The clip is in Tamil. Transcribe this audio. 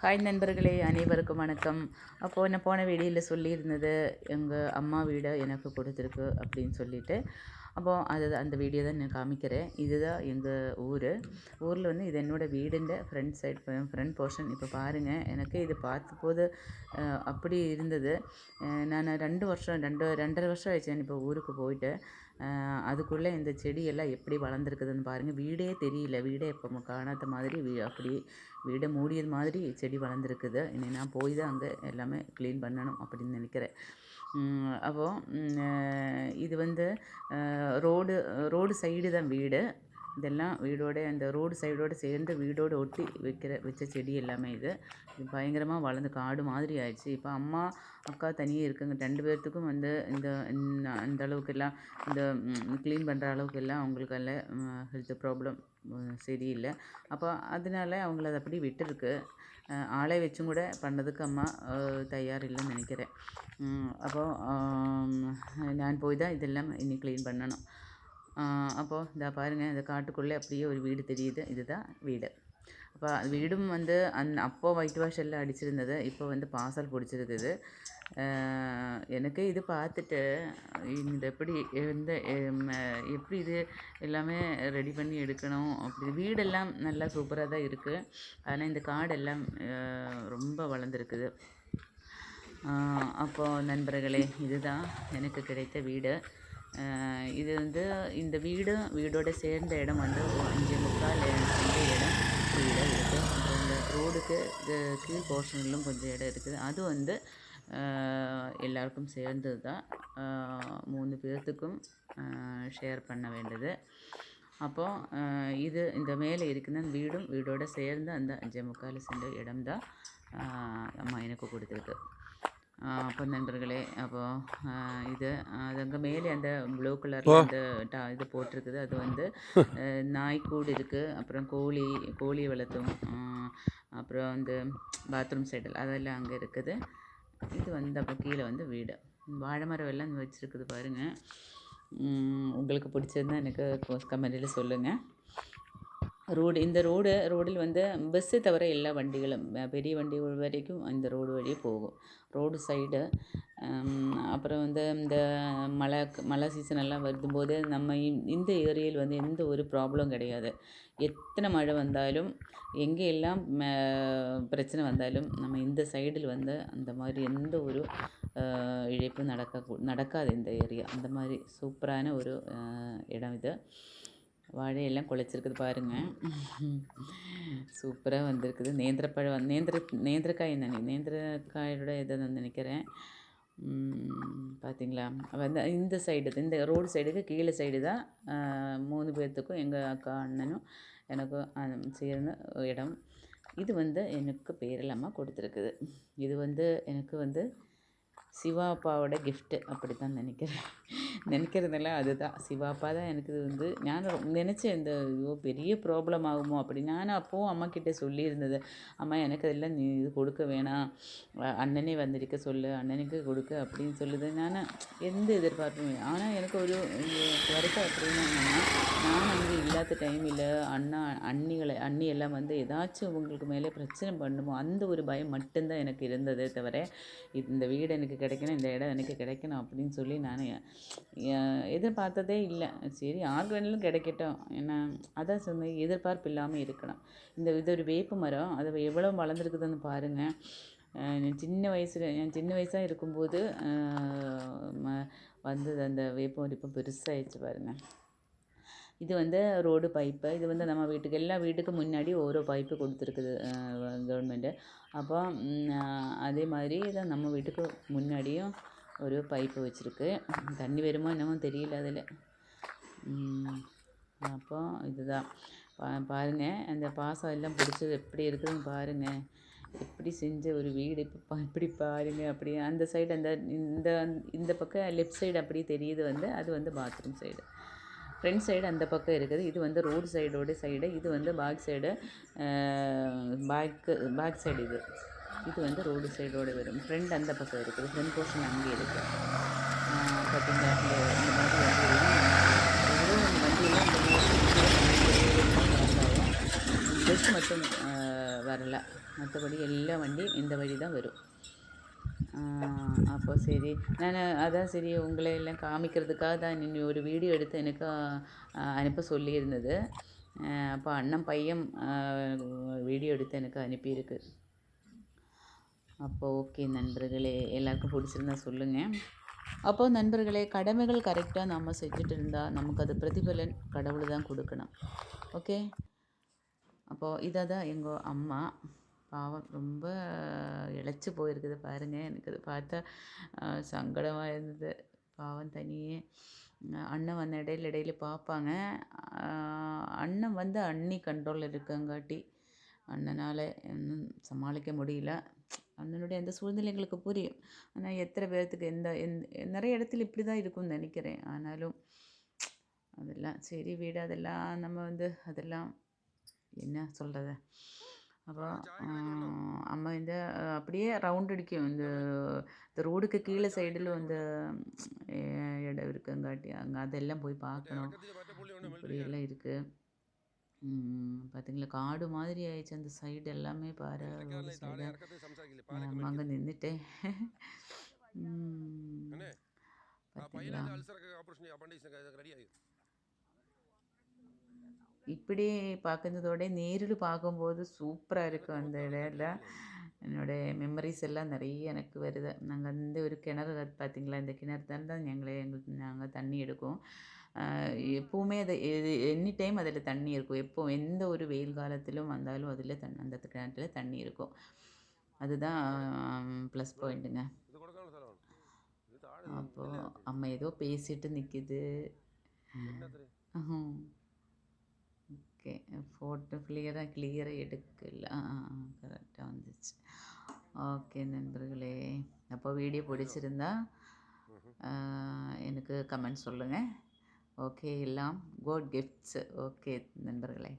ஹாய் நண்பர்களே அனைவருக்கும் வணக்கம். அப்போது நான் போன வீடியோவில் சொல்லியிருந்தது எங்கள் அம்மா வீடை எனக்கு கொடுத்துருக்கு அப்படின்னு சொல்லிட்டு. அப்போது அது அந்த வீடியோ தான் நான் காமிக்கிறேன். இதுதான் எங்கள் ஊர். ஊரில் வந்து இது என்னோடய வீடுൻ്റെ ஃப்ரண்ட் சைட் ஃப்ரண்ட் போர்ஷன் இப்போ பாருங்கள் எனக்கு இது பார்த்த போது அப்படி இருந்தது. நான் ரெண்டு வருஷம் ரெண்டு ரெண்டரை வருஷம் ஆயிடுச்சு. நான் இப்போ ஊருக்கு போயிட்டு. அதுக்குள்ளே இந்த செடியெல்லாம் எப்படி வளர்ந்துருக்குதுன்னு பாருங்கள் வீடே தெரியல. வீடே இப்போ காணாத மாதிரி வீ அப்படி வீடை மூடியது மாதிரி செடி வளர்ந்துருக்குது. இனி நான் போய் தான் அங்கே எல்லாமே க்ளீன் பண்ணணும் அப்படின்னு நினைக்கிறேன். அப்போது இது வந்து ரோடு ரோடு சைடு தான் வீடு. இதெல்லாம் வீடோட அந்த ரோடு சைடோடு சேர்ந்து வீடோடு ஒட்டி வைக்கிற வச்ச செடி எல்லாமே இது. இது பயங்கரமாக வளர்ந்து காடு மாதிரி ஆயிடுச்சு. இப்போ அம்மா அக்கா தனியே இருக்குங்க. ரெண்டு பேர்த்துக்கும் வந்து இந்த இந்த- அந்த அளவுக்கு எல்லாம் இந்த க்ளீன் பண்ணுற அளவுக்கு எல்லாம் அவங்களுக்கு ஹெல்த் ப்ராப்ளம் சரியில்லை. அப்போ அதனால அவங்கள அதை அப்படி விட்டுருக்கு. ஆளை வச்சும் கூட பண்ணதுக்கு அம்மா தயார் இல்லைன்னு நினைக்கிறேன். அப்போ நான் போய் தான் இதெல்லாம் இனி க்ளீன் பண்ணணும். அப்போது இதை இந்த பாருங்கள் இந்த காட்டுக்குள்ளே அப்படியே ஒரு வீடு தெரியுது. இதுதான் வீடு. அப்போ வீடும் வந்து அந் அப்போ ஒயிட் வாஷ் எல்லாம் அடிச்சிருந்தது. இப்போ வந்து பாசல் பிடிச்சிருக்குது. எனக்கு இது பார்த்துட்டு இந்த எப்படி இந்த எப்படி இது எல்லாமே ரெடி பண்ணி எடுக்கணும் அப்படி வீடெல்லாம் நல்லா சூப்பராக தான் இருக்குது ஆனால் இந்த காடெல்லாம் ரொம்ப வளர்ந்துருக்குது. அப்போது அப்போ நண்பர்களே இதுதான் எனக்கு கிடைத்த வீடு. இது வந்து இந்த வீடு வீடோட சேர்ந்த இடம் வந்து அஞ்சு முக்கால் சென்ற இடம் வீடு இருக்குது அப்புறம் இந்த ரோடுக்கு கீழ் போர்ஷன்லும் கொஞ்சம் இடம் இருக்குது. அது வந்து எல்லாருக்கும் சேர்ந்தது தான். மூணு பேர்த்துக்கும் ஷேர் பண்ண வேண்டியது. அப்போது இது இந்த மேலே இருக்கிற வீடும் வீடோட சேர்ந்து அந்த அஞ்சே முக்கால் சென்ற இடம் தான் அம்மா எனக்கு கொடுத்துருக்கு. அப்போ நண்பர்களே அப்போது இது அது அங்கே மேலே அந்த ப்ளூ கலரில் அந்த டா இது போட்டிருக்குது. அது வந்து நாய்க்கூடு இருக்குது அப்புறம் கோழி கோழி வளர்த்தும். அப்புறம் வந்து பாத்ரூம் சைடில் அதெல்லாம் அங்கே இருக்குது. இது வந்து அப்போ கீழே வந்து வீடு. வாழை மரம் எல்லாம் வச்சுருக்குது பாருங்கள் உங்களுக்கு பிடிச்சிருந்தா எனக்கு கமெண்டில் சொல்லுங்கள் ரோடு இந்த ரோடு ரோடில் வந்து பஸ்ஸு தவிர எல்லா வண்டிகளும் பெரிய வண்டிகள் வரைக்கும் இந்த ரோடு வழியே போகும். ரோடு சைடு அப்புறம் வந்து இந்த மழை மழை சீசன் எல்லாம் வரும்போது நம்ம இந்த ஏரியாவில் வந்து எந்த ஒரு ப்ராப்ளம் கிடையாது. எத்தனை மழை வந்தாலும் எங்கே எல்லாம் பிரச்சனை வந்தாலும் நம்ம இந்த சைடில் வந்து அந்த மாதிரி எந்த ஒரு இழைப்பும் நடக்க நடக்காது இந்த ஏரியா அந்த மாதிரி சூப்பரான ஒரு இடம் இது. வாழையெல்லாம் குழைச்சிருக்குது பாருங்க. சூப்பராக வந்திருக்குது. நேந்திரப்பழம் வந்து நேந்திர நேந்திரக்காய் நினை நேந்திரக்காயோட இதை நான் நினைக்கிறேன். பார்த்தீங்களா வந்து இந்த சைடு இந்த ரோடு சைடுக்கு கீழே சைடு தான் மூணு பேர்த்துக்கும் எங்கள் அக்கா அண்ணனும் எனக்கும் சேர்ந்த இடம். இது வந்து எனக்கு பேரில்லாமல் கொடுத்துருக்குது. இது வந்து எனக்கு வந்து சிவா அப்பாவோட கிஃப்ட்டு அப்படி தான் நினைக்கிறேன். நினைக்கிறதெல்லாம் அதுதான். சிவா அப்பா தான் எனக்கு இது வந்து நான் நினச்சேன் இந்த ஐயோ பெரிய ப்ராப்ளம் ஆகுமோ அப்படி. நான் அப்போவும் அம்மா கிட்டே சொல்லியிருந்தது அம்மா எனக்கு அதெல்லாம் நீ இது கொடுக்க வேணாம். அண்ணனே வந்திருக்க சொல்லு அண்ணனுக்கு கொடுக்க அப்படின்னு சொல்லுது. நான் எந்த எதிர்பார்ப்பும் ஆனால் எனக்கு ஒரு வருத்தம் அப்படின்னா நான் அங்கே இல்லாத டைமில் அண்ணா அண்ணிகளை அண்ணி எல்லாம் வந்து ஏதாச்சும் உங்களுக்கு மேலே பிரச்சனை பண்ணுமோ அந்த ஒரு பயம் மட்டும்தான் எனக்கு இருந்ததே தவிர இது- இந்த வீடு எனக்கு கிடைக்கணும் இந்த இடம் எனக்கு கிடைக்கணும் அப்படின்னு சொல்லி நான் எதிர்பார்த்ததே இல்லை. சரி ஆர்கனிலும் கிடைக்கட்டும். ஏன்னா அதான் சொன்ன எதிர்பார்ப்பு இல்லாமல் இருக்கணும். இந்த இது ஒரு வேப்ப மரம் அது எவ்வளோ வளர்ந்துருக்குதுன்னு பாருங்கள் சின்ன வயசில் என் சின்ன வயசாக இருக்கும்போது ம- வந்தது அந்த வேப்பம் இப்போ பெருசாகிடுச்சு பாருங்கள் இது வந்து ரோடு பைப்பு. இது வந்து நம்ம வீட்டுக்கு எல்லா வீட்டுக்கு முன்னாடி ஒரு பைப்பு கொடுத்துருக்குது கவர்மெண்ட்டு அப்போ அதே மாதிரி தான் நம்ம வீட்டுக்கு முன்னாடியும் ஒரு பைப்பு வச்சுருக்கு. தண்ணி வருமோ என்னமோ தெரியல அதில். அப்போ இதுதான். பா பாருங்கள் அந்த பாசம் எல்லாம் பிடிச்சது எப்படி இருக்குதுன்னு பாருங்கள் எப்படி செஞ்ச ஒரு வீடு இப்போ இப்படி பாருங்க அப்படி. அந்த சைடு அந்த இந்த இந்த பக்கம் லெஃப்ட் சைடு அப்படி தெரியுது வந்து அது வந்து பாத்ரூம் சைடு ஃப்ரண்ட் சைடு அந்த பக்கம் இருக்குது. இது வந்து ரோடு சைடோட சைடு இது வந்து back side back back side இது. இது வந்து ரோடு சைடோடு வரும். ஃப்ரண்ட் அந்த பக்கம் இருக்குது. ஃப்ரண்ட் போர்ஷன் அங்கே இருக்குது பார்த்தீங்களா? இந்த மாதிரி வந்து வண்டியெல்லாம் பஸ் மட்டும் வரல. மற்றபடி எல்லா வண்டியும் இந்த வழி தான் வரும். அப்போ சரி. நான் அதான் சரி உங்களை எல்லாம் காமிக்கிறதுக்காக தான் நீ ஒரு வீடியோ எடுத்து எனக்கு அனுப்ப சொல்லியிருந்தது. அப்போ அண்ணன் பையன் வீடியோ எடுத்து எனக்கு அனுப்பியிருக்கு. அப்போ ஓகே நண்பர்களே எல்லாருக்கும் பிடிச்சிருந்தா சொல்லுங்கள் அப்போது நண்பர்களே கடமைகள் கரெக்டாக நம்ம செஞ்சுட்டு இருந்தால் நமக்கு அது பிரதிபலன் கடவுள் தான் கொடுக்கணும். ஓகே? அப்போது இதை தான் எங்கள் அம்மா. பாவம். ரொம்ப இழைச்சி போயிருக்குது பாருங்கள் எனக்கு அது பார்த்தா சங்கடமாக இருந்தது. பாவம் தனியே. அண்ணன் வந்த இடையில இடையில பார்ப்பாங்க. அண்ணன் வந்து அண்ணி கண்ட்ரோலில் இருக்கங்காட்டி அண்ணனால் இன்னும் சமாளிக்க முடியல. அண்ணனுடைய அந்த சூழ்நிலை எங்களுக்கு புரியும். ஆனால் எத்தனை பேர்த்துக்கு எந்த எந்த நிறைய இடத்துல இப்படி தான் இருக்கும்னு நினைக்கிறேன். ஆனாலும் அதெல்லாம் சரி வீடு அதெல்லாம் நம்ம வந்து அதெல்லாம் என்ன சொல்கிறது அப்புறம் அம்மா இந்த அப்படியே ரவுண்ட் அடிக்கும் இந்த இந்த ரோடுக்கு கீழே சைடில் வந்து இடம் இருக்குங்காட்டி அங்கே அதெல்லாம் போய் பார்க்கணும். இப்படியெல்லாம் இருக்குது பார்த்தீங்களா காடு மாதிரி ஆயிடுச்சு அந்த சைடு எல்லாமே பாரு ரோடு சைடு அங்கே நின்றுட்டேன் பார்த்தீங்களா இப்படி பார்க்குறதோட நேரில் பார்க்கும்போது சூப்பராக இருக்கும் அந்த இடம்ல என்னோடய மெமரிஸ் எல்லாம் நிறைய எனக்கு வருது. நாங்கள் வந்து ஒரு கிணறு பார்த்திங்களா இந்த கிணறு தான் தான் எங்களை எங்களுக்கு நாங்கள் தண்ணி எடுக்கும். எப்போவுமே அது எனி டைம் அதில் தண்ணி இருக்கும். எப்போ எந்த ஒரு வெயில் காலத்திலும் வந்தாலும் அதில் தண்ணி அந்த கிணத்துல தண்ணி இருக்கும். அதுதான் ப்ளஸ் பாயிண்ட்டுங்க அப்போது அம்மா ஏதோ பேசிட்டு நிற்கிது ஓகே ஃபோட்டோ கிளியராக கிளியராக எடுக்கல கரெக்டாக வந்துச்சு ஓகே நண்பர்களே அப்போ வீடியோ பிடிச்சிருந்தா எனக்கு கமெண்ட் சொல்லுங்கள் ஓகே எல்லாம் கோட் கிஃப்ட்ஸு ஓகே நண்பர்களே